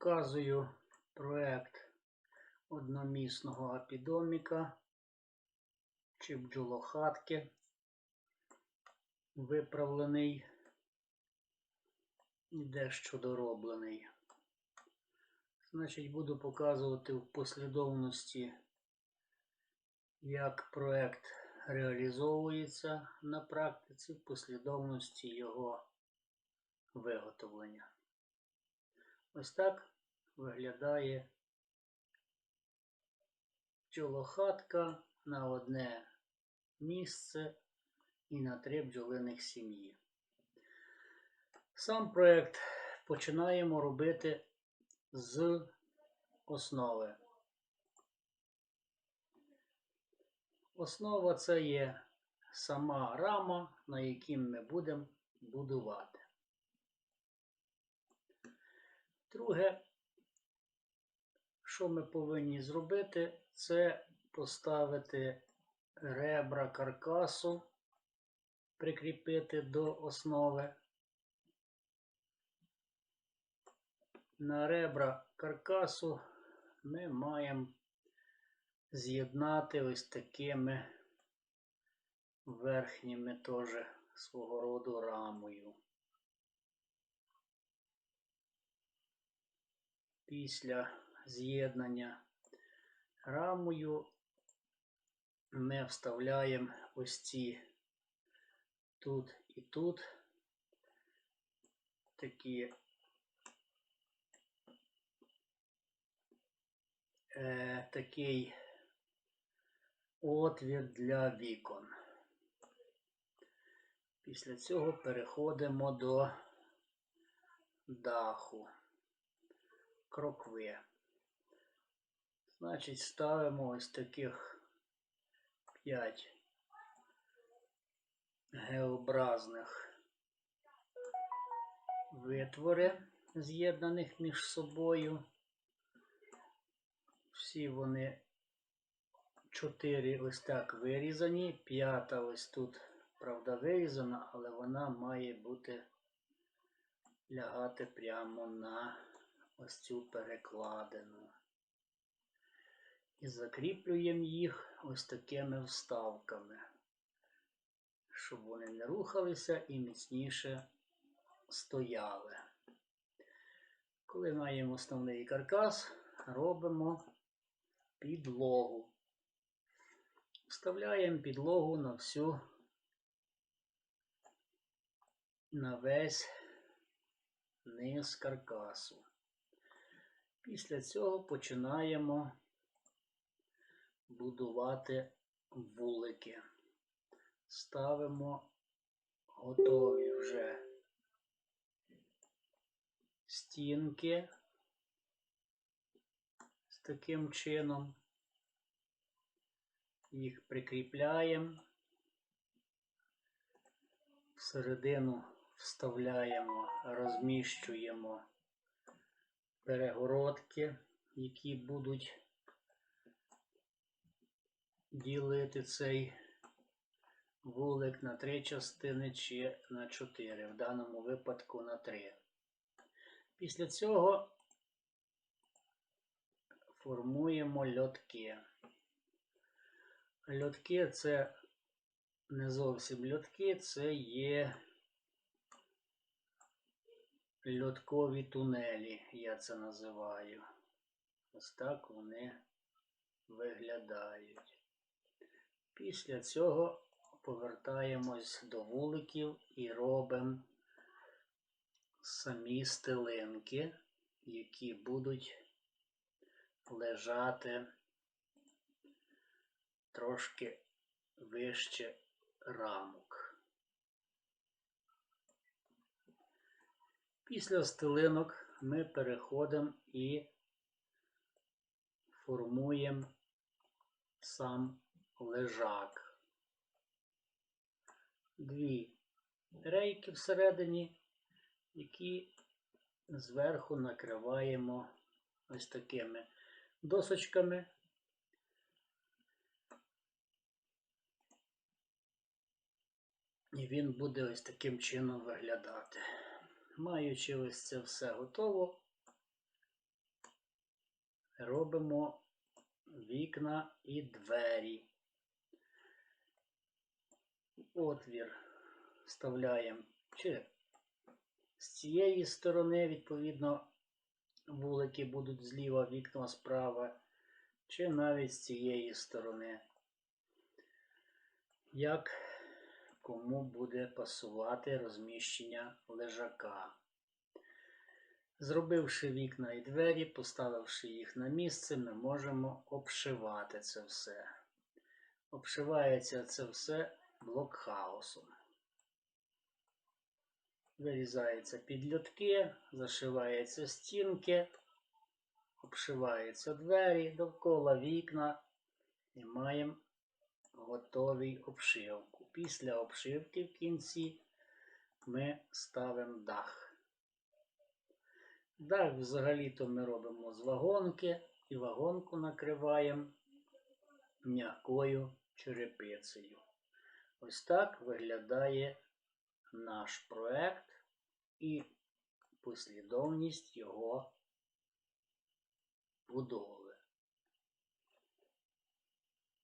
Показую проект одномісного апідоміка чи бджолохатки, виправлений і дещо дороблений. Значить, буду показувати в послідовності, як проект реалізовується на практиці, в послідовності його виготовлення. Ось так виглядає бджолохатка на одне місце і на три бджолиних сім'ї. Сам проект починаємо робити з основи. Основа це є сама рама, на якій ми будемо будувати. Друге, що ми повинні зробити, це поставити ребра каркасу, прикріпити до основи. На ребра каркасу ми маємо з'єднати ось такими верхніми теж свого роду рамою. Після з'єднання рамою ми вставляємо ось ці тут і тут такі е, такий отвір для вікон. Після цього переходимо до даху крокви. Значить, ставимо ось таких 5 геобразних витвори, з'єднаних між собою. Всі вони чотири ось так вирізані, п'ята ось тут, правда, вирізана, але вона має бути лягати прямо на ось цю перекладину. І закріплюємо їх ось такими вставками, щоб вони не рухалися і міцніше стояли. Коли маємо основний каркас, робимо підлогу. Вставляємо підлогу на всю, на весь низ каркасу. Після цього починаємо будувати вулики. Ставимо готові вже стінки з таким чином. Їх прикріпляємо, всередину вставляємо, розміщуємо перегородки, які будуть ділити цей вулик на три частини чи на чотири, в даному випадку на три. Після цього формуємо льотки. Льотки це не зовсім льотки, це є льоткові тунелі, я це називаю. Ось так вони виглядають. Після цього повертаємось до вуликів і робимо самі стелинки, які будуть лежати трошки вище рамок. Після стелинок ми переходимо і формуємо сам лежак. Дві рейки всередині, які зверху накриваємо ось такими досочками. І він буде ось таким чином виглядати. Маючи ось це все готово, робимо вікна і двері. Отвір вставляємо чи з цієї сторони, відповідно, вулики будуть зліва, вікна справа, чи навіть з цієї сторони. Як кому буде пасувати розміщення лежака. Зробивши вікна і двері, поставивши їх на місце, ми можемо обшивати це все. Обшивається це все блокхаусом. Вирізаються підльотки, зашиваються стінки, обшиваються двері, довкола вікна і маємо готовий обшивку. Після обшивки в кінці ми ставимо дах. Дах взагалі-то ми робимо з вагонки і вагонку накриваємо м'якою черепицею. Ось так виглядає наш проект і послідовність його будови.